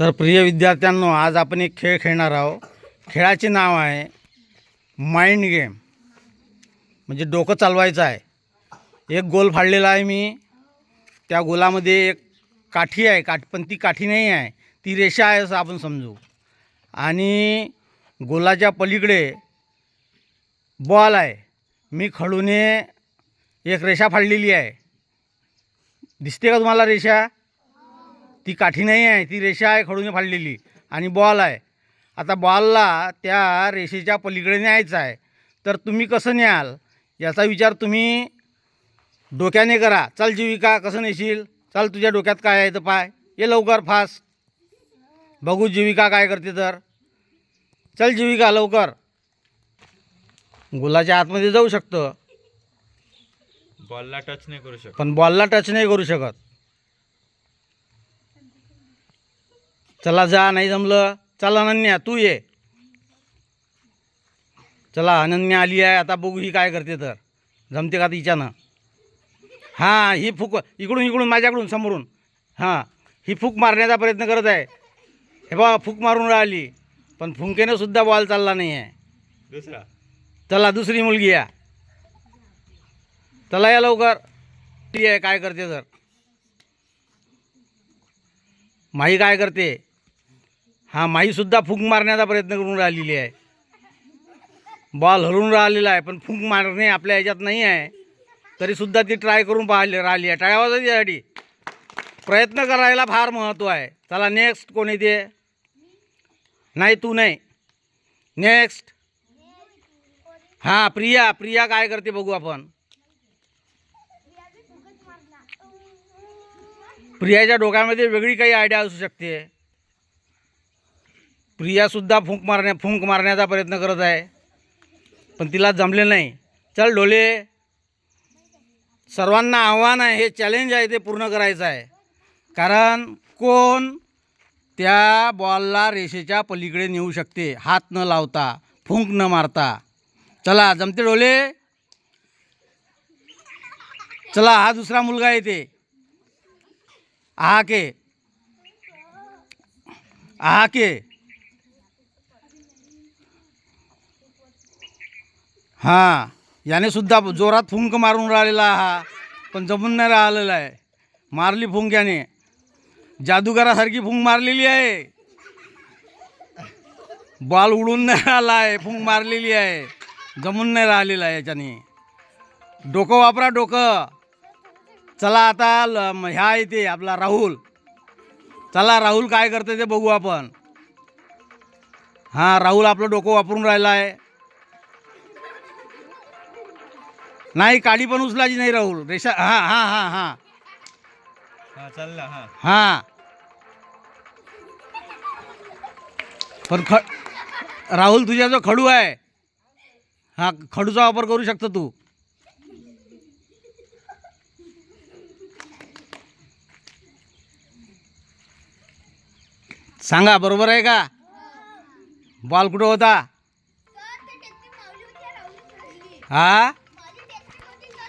तर प्रिय विद्यार्थ्यांनो आज आपण एक खेळ खेळणार आहोत. खेळाचे नाव आहे माइंड गेम म्हणजे डोकं चालवायचं आहे. एक गोल फाडलेला आहे मी. त्या गोलामध्ये एक काठी आहे काठ पण ती काठी नाही आहे. ती रेषा आहे असं आपण समजू. आणि गोलाच्या पलीकडे बॉल आहे. मी खडूने एक रेषा फाडलेली आहे. दिसते का तुम्हाला रेषा? ती काठी नाही आहे ती रेषा आहे खडूने फाडलेली आणि बॉल आहे. आता बॉलला त्या रेषेच्या पलीकडे न्यायचा आहे. तर तुम्ही कसं न्याल? याचा विचार तुम्ही डोक्याने करा. चल जीविका कसं नेशील? चल तुझ्या डोक्यात काय आहे तर पाय. ये लवकर फास्ट बघू जीविका काय करते तर. चल जीविका लवकर. गुलाच्या आतमध्ये जाऊ शकतं. बॉलला टच नाही करू शकत. पण बॉलला टच नाही करू शकत. चला जा नाही जमलं. चल अनन्या तू ये. चला अनन्या आली आहे आता बघू ही काय करते तर. जमते का तिच्यानं? हां ही फूक इकडून इकडून माझ्याकडून समोरून. हां ही फूक मारण्याचा प्रयत्न करत आहे. हे बा फूक मारून राहिली. पण फुंकेनं सुद्धा बॉल चालला नाही आहे दुसरा. चला दुसरी मुलगी या. चला या लवकर. ती आहे काय करते तर. माई काय करते? हा माईसुद्धा फूक मारण्याचा प्रयत्न करून राहिलेली आहे. बॉल हलून राहिलेला आहे पण फूक मारणे आपल्या ह्याच्यात नाही आहे. तरीसुद्धा ती ट्राय करून पाहिली राहिली आहे. टाळ्या वाजत प्रयत्न करायला फार महत्त्व आहे. चला नेक्स्ट कोणी दे? नाही तू नाही. नेक्स्ट हां प्रिया प्रिया काय करते बघू आपण. प्रियाच्या डोक्यामध्ये वेगळी काही आयडिया असू शकते. प्रियासुद्धा फुंक मारण्या फुंक मारण्याचा प्रयत्न करत आहे. पण तिला जमले नाही. चल डोले सर्वांना आव्हान आहे हे चॅलेंज आहे ते पूर्ण करायचं आहे. कारण कोण त्या बॉलला रेषेच्या पलीकडे नेऊ शकते. हात न लावता फुंक न मारता. चला जमते डोले चला हा दुसरा मुलगा येते आहा के आहा के हां याने सुद्धा जोरात फुंक मारून राहिलेला हा पण जमून नाही राहिलेला आहे. मारली फुंक याने. जादूगारासारखी फुंक मारलेली आहे. बॉल उडून नाही राहिला आहे फुंक मारलेली आहे. जमून नाही राहिलेला आहे याच्याने. डोकं वापरा डोकं. चला आता ल ह्या येते आपला राहुल. चला राहुल काय करते ते बघू आपण. हां राहुल आपलं डोकं वापरून राहिला आहे. नाही काडी पण उचलायची नाही राहुल. रेषा हां हां हां हां. हा चालला हा. हां. पण ख राहुल तुझ्या जो खडू आहे हा खडूचा वापर करू शकतो तू. सांगा बरोबर आहे का? बॉल कुठं होता? हा?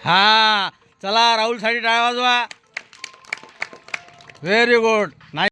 हा चला राहुलसाठी टाळ्या वाजवा. व्हेरी गुड नाही